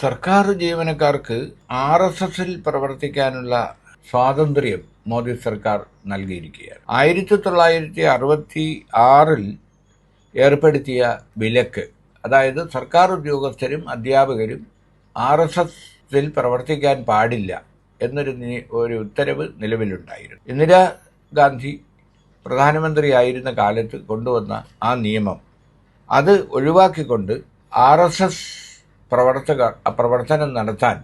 സർക്കാർ ജീവനക്കാർക്ക് R S എസിൽ പ്രവർത്തിക്കാനുള്ള സ്വാതന്ത്ര്യം മോദി സർക്കാർ നൽകിയിരിക്കുകയാണ്. ആയിരത്തി തൊള്ളായിരത്തി അറുപത്തി ആറിൽ ഏർപ്പെടുത്തിയ വിലക്ക് അതായത് സർക്കാർ ഉദ്യോഗസ്ഥരും അധ്യാപകരും ആർ എസ് എസിൽ പ്രവർത്തിക്കാൻ പാടില്ല എന്നൊരു ഒരു ഉത്തരവ് നിലവിലുണ്ടായിരുന്നു. ഇന്ദിരാഗാന്ധി പ്രധാനമന്ത്രിയായിരുന്ന കാലത്ത് കൊണ്ടുവന്ന ആ നിയമം അത് ഒഴിവാക്കിക്കൊണ്ട് ആർ എസ് എസ് പ്രവർത്തകർ പ്രവർത്തനം നടത്താൻ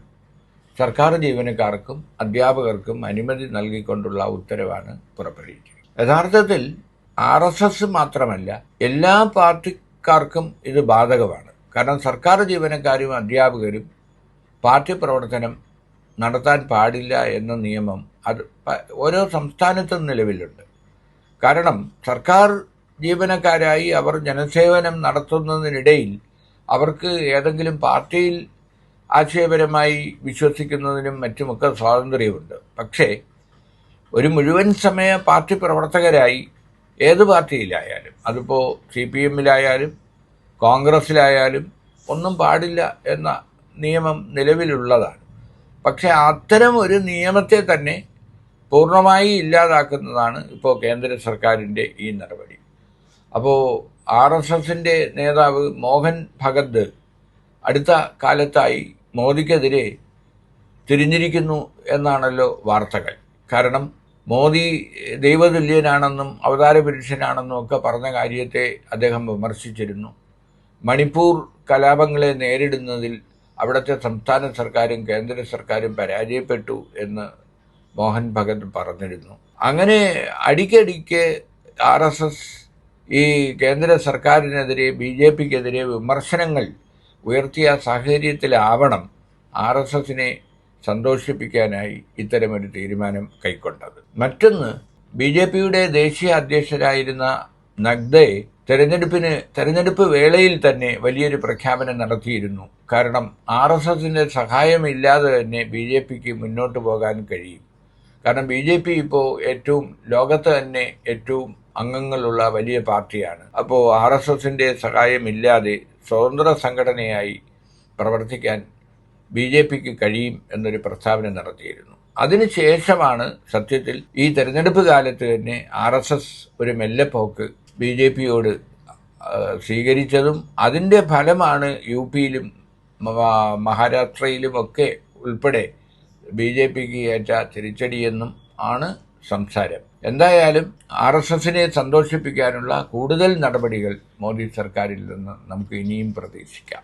സർക്കാർ ജീവനക്കാർക്കും അധ്യാപകർക്കും അനുമതി നൽകിക്കൊണ്ടുള്ള ഉത്തരവാണ് പുറപ്പെടുവിച്ചത് യഥാർത്ഥത്തിൽ ആർ എസ് എസ് മാത്രമല്ല എല്ലാ പാർട്ടിക്കാർക്കും ഇത് ബാധകമാണ്. കാരണം സർക്കാർ ജീവനക്കാരും അധ്യാപകരും പാർട്ടി പ്രവർത്തനം നടത്താൻ പാടില്ല എന്ന നിയമം അത് ഓരോ സംസ്ഥാനത്തും നിലവിലുണ്ട്. കാരണം സർക്കാർ ജീവനക്കാരായി അവർ ജനസേവനം നടത്തുന്നതിനിടയിൽ അവർക്ക് ഏതെങ്കിലും പാർട്ടിയിൽ ആശയപരമായി വിശ്വസിക്കുന്നതിനും മറ്റുമൊക്കെ സ്വാതന്ത്ര്യമുണ്ട്. പക്ഷേ ഒരു മുഴുവൻ സമയ പാർട്ടി പ്രവർത്തകരായി ഏത് പാർട്ടിയിലായാലും അതിപ്പോൾ സി പി എമ്മിലായാലും കോൺഗ്രസ്സിലായാലും ഒന്നും പാടില്ല എന്ന നിയമം നിലവിലുള്ളതാണ്. പക്ഷേ അത്തരം ഒരു നിയമത്തെ തന്നെ പൂർണമായി ഇല്ലാതാക്കുന്നതാണ് ഇപ്പോൾ കേന്ദ്ര സർക്കാരിന്റെ ഈ നടപടി. അപ്പോൾ ആർ എസ് എസിന്റെ നേതാവ് മോഹൻ ഭഗത് അടുത്ത കാലത്തായി മോദിക്കെതിരെ തിരിഞ്ഞിരിക്കുന്നു എന്നാണല്ലോ വാർത്തകൾ. കാരണം മോദി ദൈവതുല്യനാണെന്നും അവതാര പുരുഷനാണെന്നും ഒക്കെ പറഞ്ഞ കാര്യത്തെ അദ്ദേഹം വിമർശിച്ചിരുന്നു. മണിപ്പൂർ കലാപങ്ങളെ നേരിടുന്നതിൽ അവിടുത്തെ സംസ്ഥാന സർക്കാരും കേന്ദ്ര സർക്കാരും പരാജയപ്പെട്ടു എന്ന് മോഹൻ ഭഗത് പറഞ്ഞിരുന്നു. അങ്ങനെ അടിക്കടിക്ക് ആർ എസ് എസ് ഈ കേന്ദ്ര സർക്കാരിനെതിരെ ബി ജെ പിക്കെതിരെ വിമർശനങ്ങൾ ഉയർത്തിയ സാഹചര്യത്തിലാവണം ആർ എസ് എസിനെ സന്തോഷിപ്പിക്കാനായി ഇത്തരമൊരു തീരുമാനം കൈക്കൊണ്ടത്. മറ്റൊന്ന് ബി ജെ പിയുടെ ദേശീയ അധ്യക്ഷരായിരുന്ന നഗ്ദയെ തെരഞ്ഞെടുപ്പിന് തെരഞ്ഞെടുപ്പ് വേളയിൽ തന്നെ വലിയൊരു പ്രഖ്യാപനം നടത്തിയിരുന്നു. കാരണം ആർ എസ് എസിന്റെ സഹായമില്ലാതെ തന്നെ ബി ജെ പിക്ക് മുന്നോട്ട് പോകാൻ കഴിയും. കാരണം ബി ജെ പി ഇപ്പോൾ ഏറ്റവും ലോകത്ത് തന്നെ ഏറ്റവും അംഗങ്ങളുള്ള വലിയ പാർട്ടിയാണ്. അപ്പോൾ ആർ എസ് എസിന്റെ സഹായമില്ലാതെ സ്വതന്ത്ര സംഘടനയായി പ്രവർത്തിക്കാൻ ബി ജെ പിക്ക് കഴിയും എന്നൊരു പ്രസ്താവന നടത്തിയിരുന്നു. അതിനുശേഷമാണ് സത്യത്തിൽ ഈ തെരഞ്ഞെടുപ്പ് കാലത്ത് തന്നെ ആർ എസ് എസ് ഒരു മെല്ലെപ്പോക്ക് ബി ജെ പിയോട് സ്വീകരിച്ചതും അതിന്റെ ഫലമാണ് യു പിയിലും മഹാരാഷ്ട്രയിലുമൊക്കെ ഉൾപ്പെടെ ബി ജെ പിക്ക് ഏറ്റ തിരിച്ചടിയെന്നും ആണ് സംസാരം. എന്തായാലും ആർ എസ് എസിനെ സന്തോഷിപ്പിക്കാനുള്ള കൂടുതൽ നടപടികൾ മോദി സർക്കാരിൽ നിന്ന് നമുക്ക് ഇനിയും പ്രതീക്ഷിക്കാം.